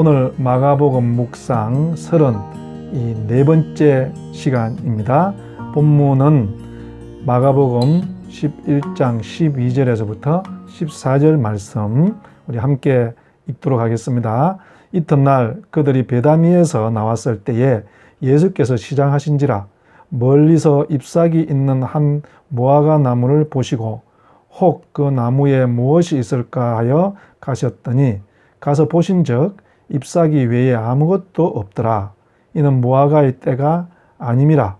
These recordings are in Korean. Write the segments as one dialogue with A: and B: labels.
A: 오늘 마가복음 묵상 34 번째 시간입니다. 본문은 마가복음 11장 12절에서부터 14절 말씀 우리 함께 읽도록 하겠습니다. 이튿날 그들이 베다니에서 나왔을 때에 예수께서 시장하신지라 멀리서 잎사귀 있는 한 무화과 나무를 보시고 혹 그 나무에 무엇이 있을까 하여 가셨더니 가서 보신즉 잎사귀 외에 아무것도 없더라. 이는 무화과의 때가 아님이라.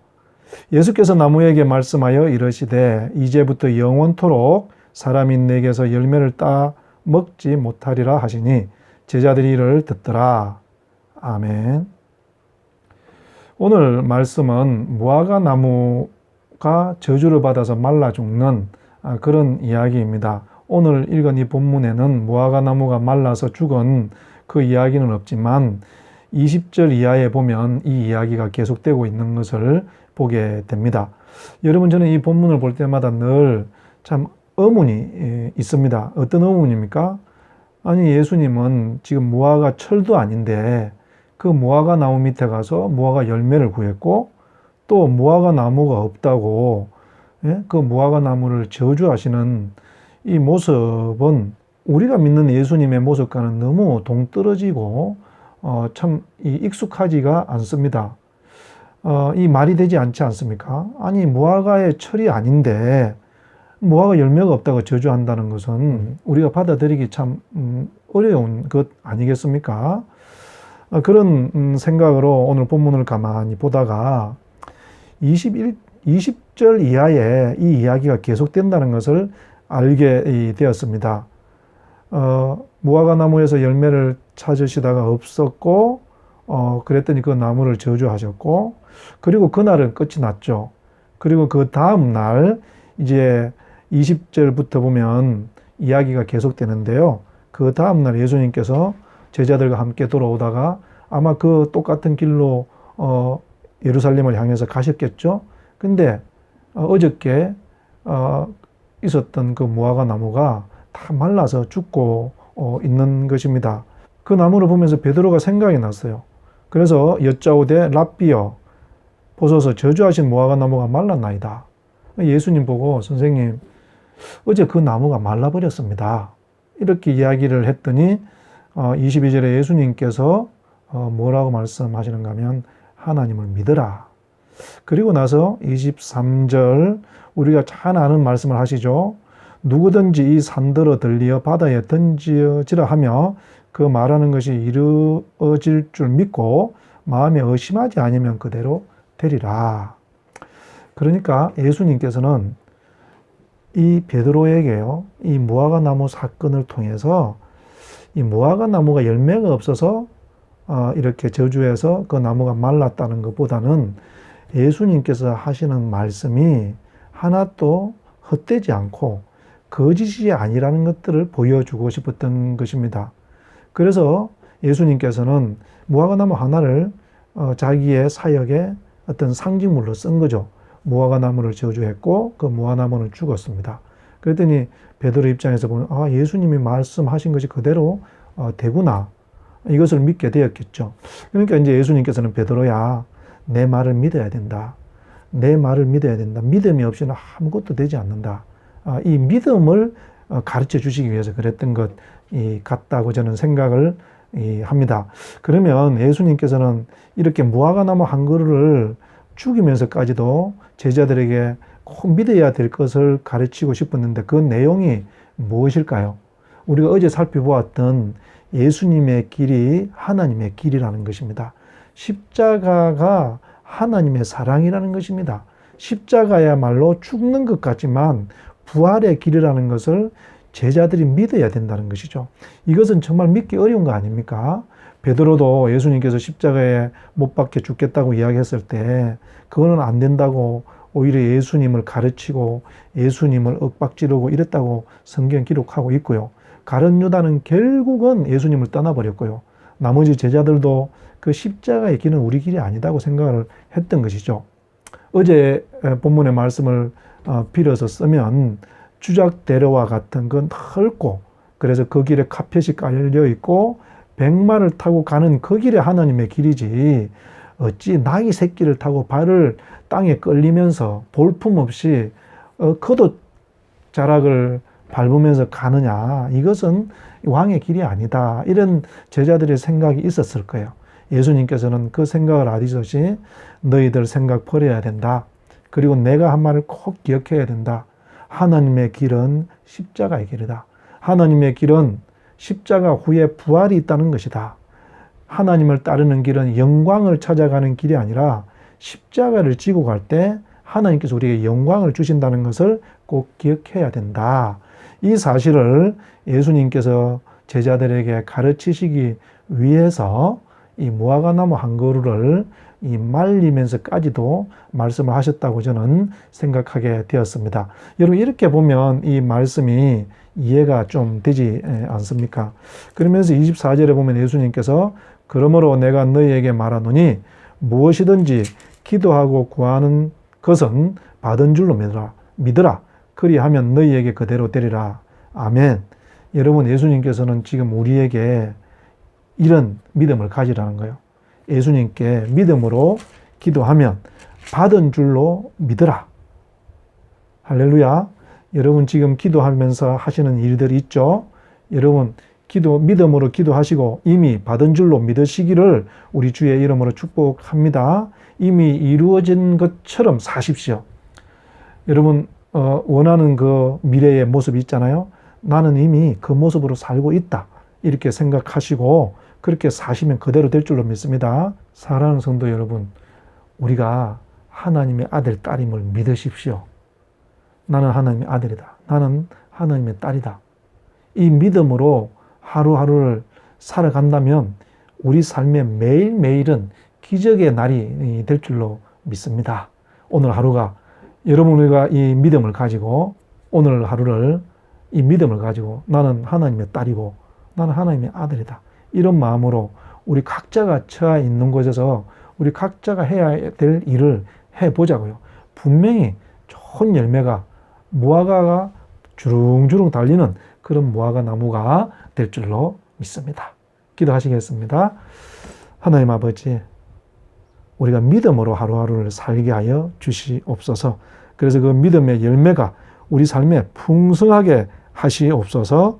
A: 예수께서 나무에게 말씀하여 이르시되 이제부터 영원토록 사람이 내게서 열매를 따 먹지 못하리라 하시니 제자들이 이를 듣더라. 아멘. 오늘 말씀은 무화과 나무가 저주를 받아서 말라 죽는 아, 그런 이야기입니다. 오늘 읽은 이 본문에는 무화과 나무가 말라서 죽은 그 이야기는 없지만 20절 이하에 보면 이 이야기가 계속되고 있는 것을 보게 됩니다. 여러분 저는 이 본문을 볼 때마다 늘 참 의문이 있습니다. 어떤 의문입니까? 아니 예수님은 지금 무화과 철도 아닌데 그 무화과 나무 밑에 가서 무화과 열매를 구했고 또 무화과 나무가 없다고 예? 그 무화과 나무를 저주하시는 이 모습은 우리가 믿는 예수님의 모습과는 너무 동떨어지고 어, 참 익숙하지가 않습니다. 어, 이 말이 되지 않지 않습니까? 아니 무화과의 철이 아닌데 무화과 열매가 없다고 저주한다는 것은 우리가 받아들이기 참 음, 어려운 것 아니겠습니까? 어, 그런 음, 생각으로 오늘 본문을 가만히 보다가 21, 20절 이하에 이 이야기가 계속된다는 것을 알게 되었습니다. 어, 무화과 나무에서 열매를 찾으시다가 없었고, 어, 그랬더니 그 나무를 저주하셨고, 그리고 그날은 끝이 났죠. 그리고 그 다음 날, 이제 20절부터 보면 이야기가 계속되는데요. 그 다음 날 예수님께서 제자들과 함께 돌아오다가 아마 그 똑같은 길로, 어, 예루살렘을 향해서 가셨겠죠. 근데, 어, 어저께, 어, 있었던 그 무화과 나무가 다 말라서 죽고 어, 있는 것입니다. 그 나무를 보면서 베드로가 생각이 났어요. 그래서 여짜오되 랍비여 보소서 저주하신 무화과 나무가 말랐나이다. 예수님 보고 선생님 어제 그 나무가 말라버렸습니다. 이렇게 이야기를 했더니 어, 22절에 예수님께서 어, 뭐라고 말씀하시는가 하면 하나님을 믿어라. 그리고 나서 23절 우리가 잘 아는 말씀을 하시죠. 누구든지 이 산더러 들리어 바다에 던지지라 하며 그 말하는 것이 이루어질 줄 믿고 마음에 의심하지 않으면 그대로 되리라. 그러니까 예수님께서는 이 베드로에게요, 이 무화과 나무 사건을 통해서 이 무화과 나무가 열매가 없어서 어, 이렇게 저주해서 그 나무가 말랐다는 것보다는 예수님께서 하시는 말씀이 하나도 헛되지 않고 거짓이 아니라는 것들을 보여주고 싶었던 것입니다. 그래서 예수님께서는 무화과나무 하나를 어, 자기의 사역의 어떤 상징물로 쓴 거죠. 무화과나무를 저주했고 그 무화과나무는 죽었습니다. 그랬더니 베드로 입장에서 보면 아 예수님이 말씀하신 것이 그대로 어, 되구나 이것을 믿게 되었겠죠. 그러니까 이제 예수님께서는 베드로야 내 말을 믿어야 된다. 내 말을 믿어야 된다. 믿음이 없이는 아무것도 되지 않는다. 아, 이 믿음을 어, 가르쳐 주시기 위해서 그랬던 것 같다고 저는 생각을 합니다. 그러면 예수님께서는 이렇게 무화과나무 한 그루를 죽이면서까지도 제자들에게 꼭 믿어야 될 것을 가르치고 싶었는데 그 내용이 무엇일까요? 우리가 어제 살펴보았던 예수님의 길이 하나님의 길이라는 것입니다. 십자가가 하나님의 사랑이라는 것입니다. 십자가야말로 죽는 것 같지만 부활의 길이라는 것을 제자들이 믿어야 된다는 것이죠. 이것은 정말 믿기 어려운 거 아닙니까? 베드로도 예수님께서 십자가에 못 박혀 죽겠다고 이야기했을 때 그거는 안 된다고 오히려 예수님을 가르치고 예수님을 윽박지르고 이랬다고 성경 기록하고 있고요. 가른 유다는 결국은 예수님을 떠나버렸고요. 나머지 제자들도 그 십자가의 길은 우리 길이 아니다고 생각을 했던 것이죠. 어제 본문의 말씀을 어, 빌어서 쓰면 주작대로와 같은 건 넓고 그래서 그 길에 카펫이 깔려 있고 백마를 타고 가는 그 길이 하나님의 길이지. 어찌 나귀 새끼를 타고 발을 땅에 끌리면서 볼품없이 어, 그도 자락을 밟으면서 가느냐. 이것은 왕의 길이 아니다. 이런 제자들의 생각이 있었을 거예요 예수님께서는 그 생각을 아디듯이 너희들 생각 버려야 된다 그리고 내가 한 말을 꼭 기억해야 된다 하나님의 길은 십자가의 길이다 하나님의 길은 십자가 후에 부활이 있다는 것이다. 하나님을 따르는 길은 영광을 찾아가는 길이 아니라 십자가를 지고 갈 때 하나님께서 우리에게 영광을 주신다는 것을 꼭 기억해야 된다. 이 사실을 예수님께서 제자들에게 가르치시기 위해서 이 무화과나무 한 그루를 이 말리면서까지도 말씀을 하셨다고 저는 생각하게 되었습니다. 여러분 이렇게 보면 이 말씀이 이해가 좀 되지 않습니까? 그러면서 24절에 보면 예수님께서 그러므로 내가 너희에게 말하노니 무엇이든지 기도하고 구하는 것은 받은 줄로 믿으라. 믿으라. 그리하면 너희에게 그대로 되리라. 아멘. 여러분 예수님께서는 지금 우리에게 이런 믿음을 가지라는 거예요. 예수님께 믿음으로 기도하면 받은 줄로 믿으라. 할렐루야. 여러분 지금 기도하면서 하시는 일들이 있죠. 여러분 기도 믿음으로 기도하시고 이미 받은 줄로 믿으시기를 우리 주의 이름으로 축복합니다. 이미 이루어진 것처럼 사십시오. 여러분 어, 원하는 그 미래의 모습이 있잖아요. 나는 이미 그 모습으로 살고 있다. 이렇게 생각하시고 그렇게 사시면 그대로 될 줄로 믿습니다. 사랑하는 성도 여러분, 우리가 하나님의 아들, 딸임을 믿으십시오. 나는 하나님의 아들이다. 나는 하나님의 딸이다. 이 믿음으로 하루하루를 살아간다면 우리 삶의 매일매일은 기적의 날이 될 줄로 믿습니다. 오늘 하루가 여러분 우리가 이 믿음을 가지고 오늘 하루를 이 믿음을 가지고 나는 하나님의 딸이고 나는 하나님의 아들이다. 이런 마음으로 우리 각자가 처해 있는 곳에서 우리 각자가 해야 될 일을 해보자고요. 분명히 좋은 열매가 무화과가 주릉주릉 달리는 그런 무화과 나무가 될 줄로 믿습니다. 기도하시겠습니다. 하나님 아버지, 우리가 믿음으로 하루하루를 살게 하여 주시옵소서. 그래서 그 믿음의 열매가 우리 삶에 풍성하게 하시옵소서